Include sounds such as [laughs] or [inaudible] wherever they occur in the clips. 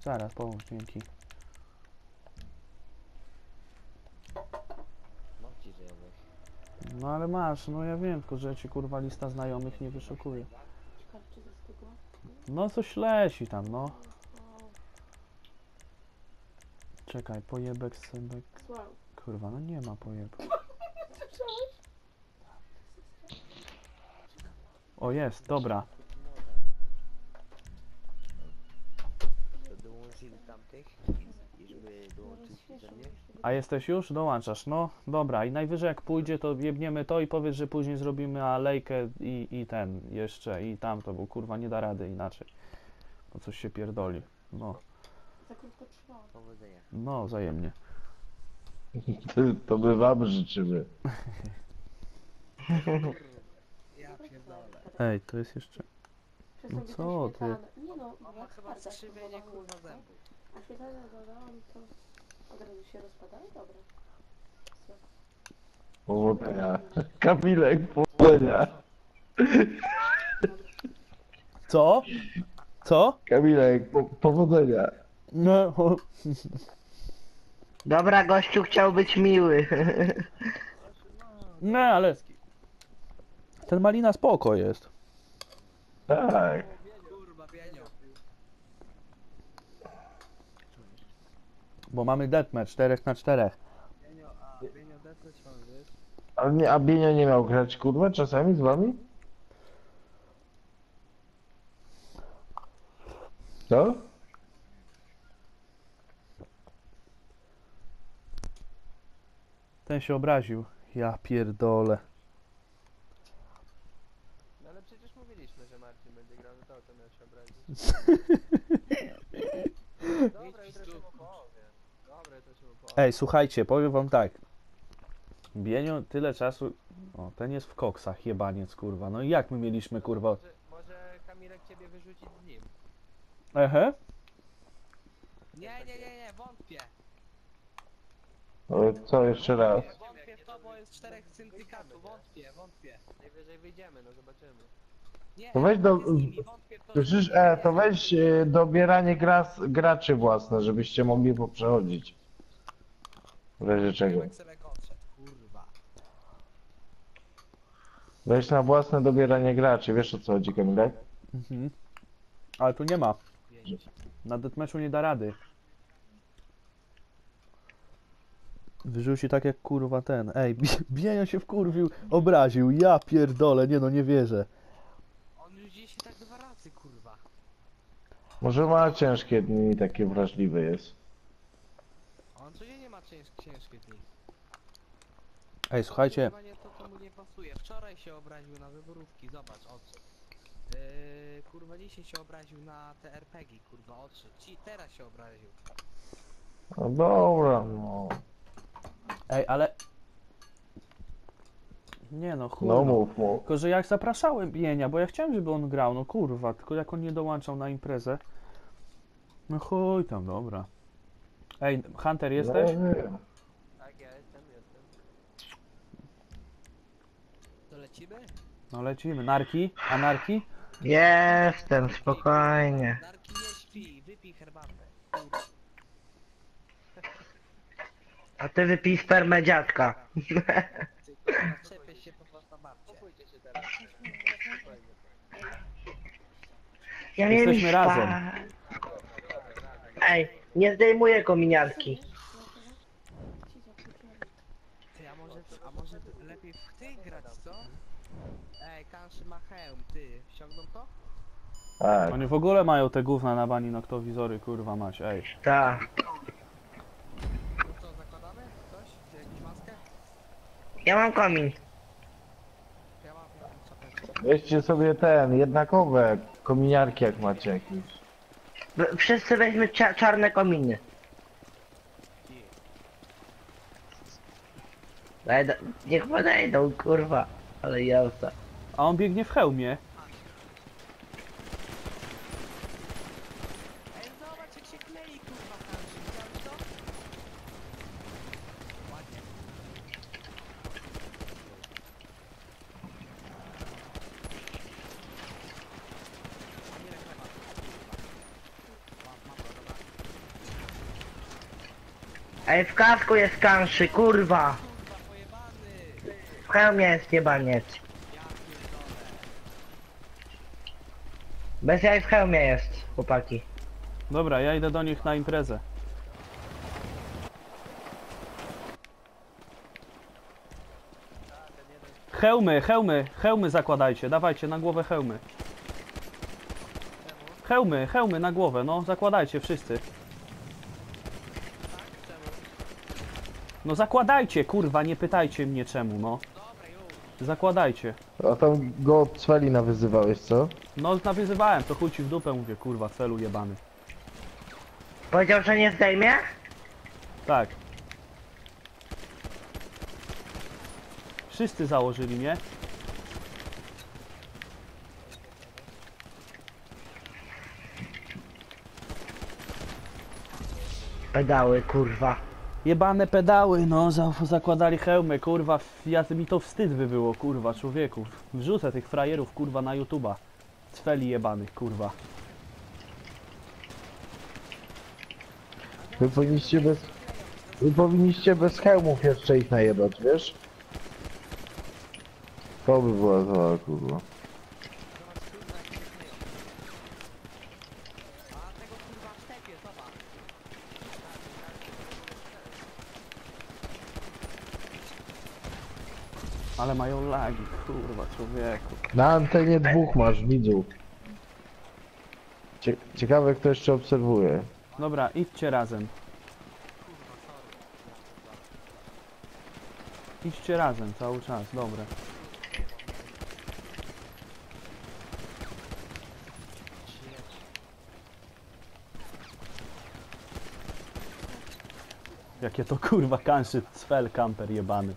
Zaraz, połóż, dzięki. Mam ci. No ale masz, no ja wiem, tylko że ci kurwa lista znajomych nie wyszukuje. Karczy? No coś leci tam, no. Czekaj, pojebek. Słał. Kurwa, no nie ma pojeb. [laughs] O jest, dobra. To dołączyć ze mnie. A jesteś już? Dołączasz, no. Dobra, i najwyżej jak pójdzie, to jebniemy to i powiedz, że później zrobimy alejkę i, i ten jeszcze, i tamto, bo kurwa nie da rady inaczej. Bo coś się pierdoli. No, Za krótko trwało. Powodzenia. no, wzajemnie. To, to my wam życzymy. Ja pierdolę. Ej, to jest jeszcze... No co ty? Nie no, jak chyba skrzywienie kurwa. zębów. A świetlane dodałam, to od razu się rozpadało? Dobra. Powodzenia. Kamilek, powodzenia. Co? Co? Kamilek, po, powodzenia. No, Dobra, gościu chciał być miły. nie, ale... Ten Malina spoko jest. Tak. Kurwa, pienio. Bo mamy deathmatch 4 na 4. Pienio, a nie, a Bienio nie miał grać kurwa czasami z wami? Co? Ten się obraził. Ja pierdolę. No ale przecież mówiliśmy, że Marcin będzie grał, no to o miał się obrazić? [laughs] Dobra, jutro się mu powiem. Dobra, jutro się mu powiem. Ej, słuchajcie, powiem wam tak. Bienio tyle czasu... O, ten jest w koksach, jebaniec, kurwa. No i jak my mieliśmy, kurwa... Może, może Kamilek ciebie wyrzucić z nim? Ehe? Nie, nie, nie, nie, wątpię. Ale co jeszcze raz? Wątpię w to, bo jest czterech syndykatów. Wątpię, wątpię. Najwyżej wyjdziemy, no zobaczymy. Nie, To weź do- wątpię z nimi, wątpię w to, że wyjdziemy. e, to weź e, dobieranie gras, graczy własne, żebyście mogli poprzechodzić. W razie czego. Kurwa. Weź na własne dobieranie graczy, wiesz o co chodzi Kamilek? Mhm. Ale tu nie ma. Na deathmatchu nie da rady. Wyrzuci tak jak kurwa ten. Ej, Bi- [laughs] Bienio się wkurwił, obraził. Ja pierdolę, nie no, nie wierzę. On już dziś tak dwa razy, kurwa. Może ma ciężkie dni i takie wrażliwe jest. Cięż, ciężkie dni. Ej, słuchajcie, Chyba nie to, co mu nie pasuje. Wczoraj się obraził na wyborówki, zobacz, odszedł. Yy, kurwa, dzisiaj się obraził na te RPG, kurwa, odszedł. Ci teraz się obraził. No dobra, no. ej, ale... Nie no, chuj. No no. mów, mów. Tylko, że jak zapraszałem Bienia, bo ja chciałem, żeby on grał, no kurwa, tylko jak on nie dołączał na imprezę. No chuj tam, dobra. Ej, Hunter jesteś? No, wiem. Tak, ja jestem, jestem. To lecimy? No lecimy. Narki? Anarki? Jestem, spokojnie. Narki nie śpi, wypij herbatę. A ty wypij spermę dziadka. [laughs] Czepię się po was na babcie. Popójcie się teraz. Ja nie Jesteśmy razem. Ej, nie zdejmuję kominiarki. Ty, a może, a może lepiej w tych grać, co? Ej, Kanszy ma hełm, ty. Ściągną to? Tak. Oni w ogóle mają te gówna na bani noktowizory, kurwa mać, ej. Tak. To co, zakładamy? Coś? Czy jakąś maskę? Ja mam komin. Ja mam, ja mam czapeczkę. Weźcie sobie ten, jednakowe kominiarki jak macie jakieś. W- Wszyscy weźmy czarne kominy. Daj, niech podejdą, kurwa. Ale jazda. A on biegnie w hełmie. Ej, zobacz jak się klei, kurwa, Kanszy. Widziałeś to? Ładnie. Kamilek chleba. Kurwa. Mam, mam go, dobra. Ej, w kasku jest kanszy, kurwa. W hełmie jest jebaniec. Bez jaj w hełmie jest, chłopaki. Dobra, ja idę do nich na imprezę. Hełmy, hełmy, hełmy zakładajcie, dawajcie na głowę hełmy. Hełmy, hełmy na głowę, no zakładajcie wszyscy. Tak? Czemu? No zakładajcie, kurwa, nie pytajcie mnie czemu, no. Dobra, już. Zakładajcie. A tam go od Cweli nawyzywałeś, co? No nawyzywałem, to chuj ci w dupę mówię, kurwa, celu jebany. Powiedział, że nie zdejmie? Tak. Wszyscy założyli, nie? Pedały, kurwa. Jebane pedały, no, za, zakładali hełmy, kurwa, f- ja, mi to wstyd by było, kurwa, człowieku. Wrzucę tych frajerów, kurwa, na YouTube'a. Cfeli jebanych, kurwa. Wy powinniście bez... Wy powinniście bez hełmów jeszcze ich najebać, wiesz? To by była zła, kurwa, jak się śmieją. A tego kurwa w stepie, zobacz. Ale mają lagi, kurwa, człowieku. Na antenie dwóch masz widzów. Cie ciekawe kto jeszcze obserwuje. Dobra, idźcie razem. Idźcie razem cały czas, dobra. Jakie to kurwa kanszy cfel kamper jebany.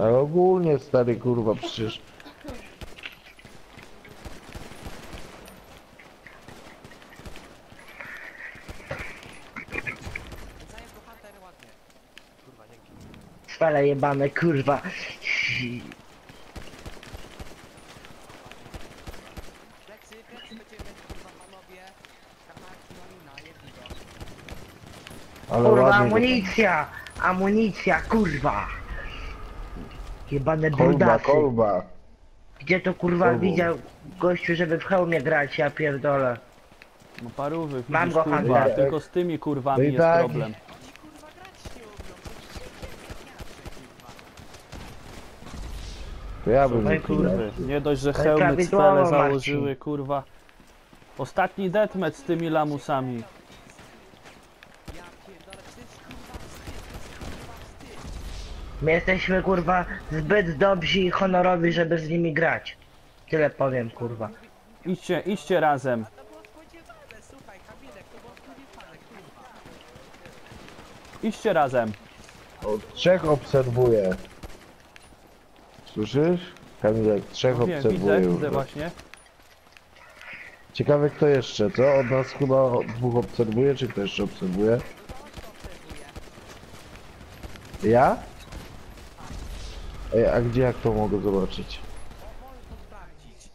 Ale ogólnie stary kurwa przecież. Spele jebane, kurwa. Ale Kurwa, ładnie amunicja! Amunicja, kurwa! Jebane Kolba, brudasy. kolba. Gdzie to kurwa widział gościu, żeby w hełmie grać, ja pierdolę. No parówy, Mam widzisz go, kurwa, tylko z tymi No kurwami i jest tak. problem. Oni kurwa grać nie umią, to przecież kurwa. To ja bym nie Kurwy, nie dość, że hełmy prawidłowo, założyły, kurwa. Ostatni deathmatch z tymi lamusami. Ja pierdolę, to jest kurwa wstyd, to jest kurwa wstyd. My jesteśmy kurwa zbyt dobrzy i honorowi, żeby z nimi grać. Tyle powiem kurwa. Idźcie, idźcie razem. A to było spodziewane, słuchaj, Kamilek, to było spodziewane, kurwa. Idźcie razem. Od trzech obserwuję. Słyszysz? Kamilek, trzech Wiem, obserwuję widzę, już. widzę właśnie. Ciekawe kto jeszcze, co? Od nas chyba dwóch obserwuje, czy kto jeszcze obserwuje? Ja? Ej, a gdzie jak to mogę zobaczyć? Możesz to sprawdzić.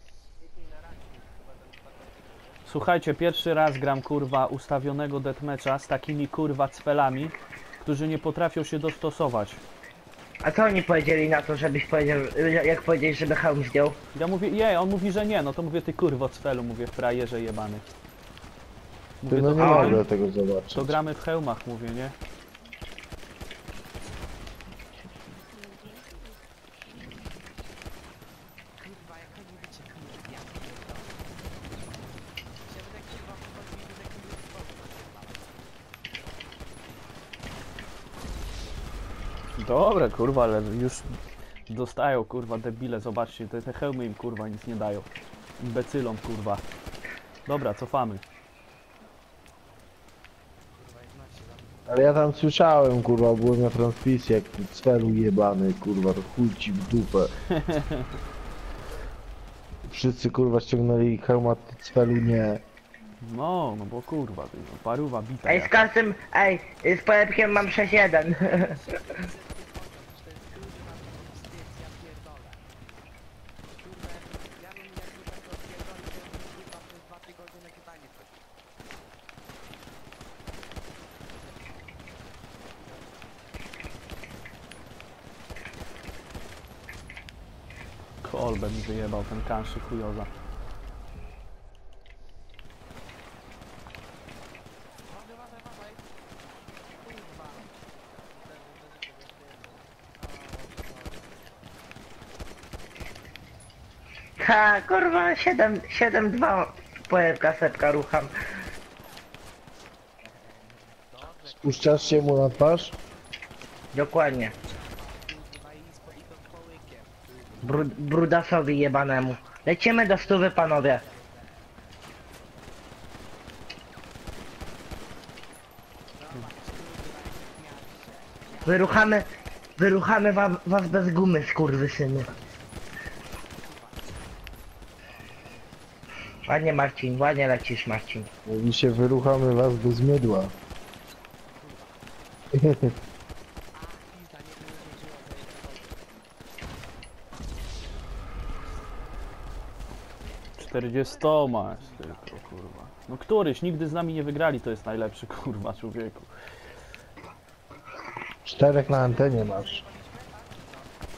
Słuchajcie, pierwszy raz gram kurwa ustawionego deathmatcha z takimi kurwa cfelami, którzy nie potrafią się dostosować. A co oni powiedzieli na to, żebyś powiedział, jak powiedziałeś, żeby hełm zdjął? Ja mówię, je, on mówi, że nie, no to mówię, ty kurwo cfelu, mówię, frajerze jebany. Mówię, Ty no to, nie mogę tego zobaczyć. to gramy w hełmach, mówię, nie? Kurwa, jak oni wiecie, kurwa, ja pierdolę. Się będę kurwa pochodził i będę kurwa spoko napierdalał. Dobra, kurwa, ale już dostają, kurwa, debile, zobaczcie, te, te hełmy im, kurwa, nic nie dają. Imbecylom, kurwa. Dobra, cofamy. Ale ja tam słyszałem, kurwa, byłem na transmisji, jak ty cfelu jebany, kurwa, to chuj ci w dupę. [laughs] Wszyscy, kurwa, ściągnęli hełma, ty cfelu nie. No, no bo kurwa, ty, no, paruwa bita. Ej, z jak- każdym, ej, z polepkiem mam 6-1. [laughs] Że to jest kurwa, to jest wstyd, ja pierdolę. Kurwa, ja bym jakby tak rozpierdolił, to bym kurwa przez dwa tygodnie na pytanie coś. Kolbę mi wyjebał ten kanszy chujoza. Ha, kurwa, 7, 7, 2 pojemka sepka rucham. Spuszczasz się mu na twarz? Dokładnie. kurwa i z i to z połykiem. Bru, brudasowi jebanemu. Lecimy do stówy, panowie. Wyruchamy, wyruchamy was, was bez gumy, skurwysyny. Ładnie Marcin, ładnie lecisz Marcin. Mówi się wyruchamy was bez mydła. [laughs] A, pizda, nie zdążyła zejść. 40 masz tylko, kurwa. No któryś, nigdy z nami nie wygrali, to jest najlepszy, [laughs] kurwa, człowieku. Czterech na antenie masz.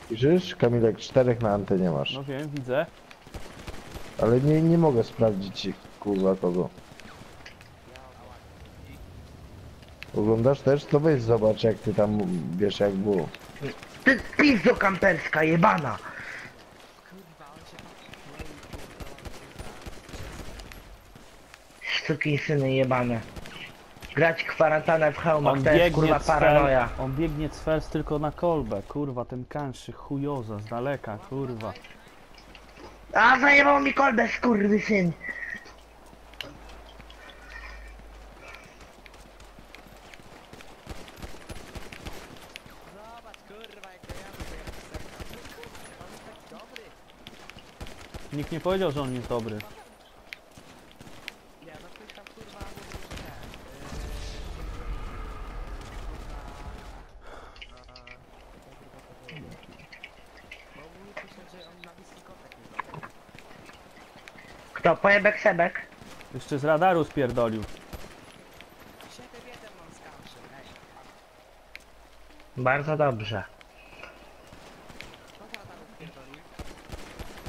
Widzisz, Kamilek, czterech na antenie masz. No wiem, widzę. Ale nie, nie mogę sprawdzić ich, kurwa kogo. Oglądasz też? To weź zobacz jak ty tam wiesz jak było. Ty pizdo kamperska, jebana! Kurwa, on się tam klei, kurwa, Sukinsyny jebane. Grać kwarantannę w hełmach, to jest kurwa paranoja. cfel, on biegnie cfels tylko na kolbę, kurwa, ten kanszy, chujoza, z daleka, kurwa. A zajebał mi kolbę, taki dobry. Nikt nie powiedział, że on jest dobry. Nie, no ktoś tam kurwa mówił, że ten. Yy, Bo mówił coś, że on na bliski kotek nie zrobił. Kto? Pojebek sebek? Jeszcze z radaru spierdolił. 7-1 mam z kanszem, ej. Bardzo dobrze. Kto tam pierdolił?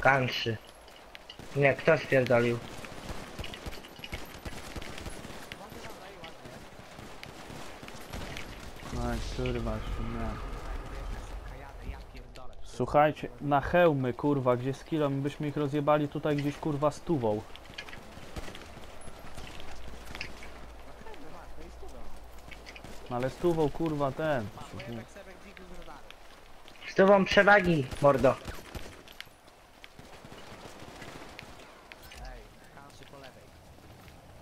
Kanszy. Nie, kto spierdolił? Ładnie ładnie. Aj, kurwa, nie. Sepka jadę, ja pierdolę. Słuchajcie, na hełmy, kurwa, gdzie z kilo, my byśmy ich rozjebali tutaj gdzieś, kurwa, stówą. No ale stówą, kurwa, ten. Z tobą przewagi, mordo. Ej, kanszy po lewej.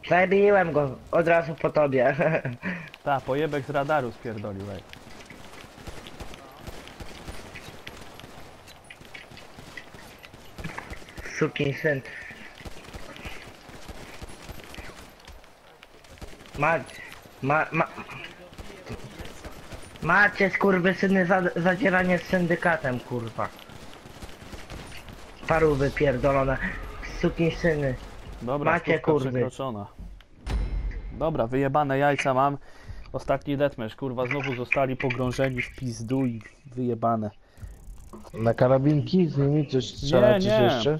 Zabiłem go od razu po tobie. [laughs] Ta, pojebek z radaru spierdolił, ej. Sukin syn. Ma, ma, ma, macie skurwysyny za, zadzieranie z syndykatem, kurwa. Parówy pierdolone. Sukin syny. Dobra, Macie, stówka kurwy. przekroczona. Dobra, wyjebane jajca mam. Ostatni deathmatch, kurwa, znowu zostali pogrążeni w pizdu i wyjebane. Na karabinki z nimi coś strzelacie nie. jeszcze?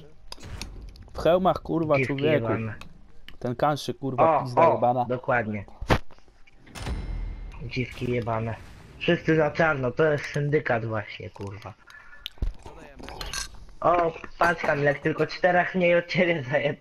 Hełmach, kurwa, Dziwki człowieku. jebane. Ten kanszy, kurwa, O, pizda o, jebana. dokładnie. Dziwki jebane. Wszyscy za czarno, to jest syndykat właśnie, kurwa. O, patrz Kamilek, tylko czterech mniej od ciebie zajeba.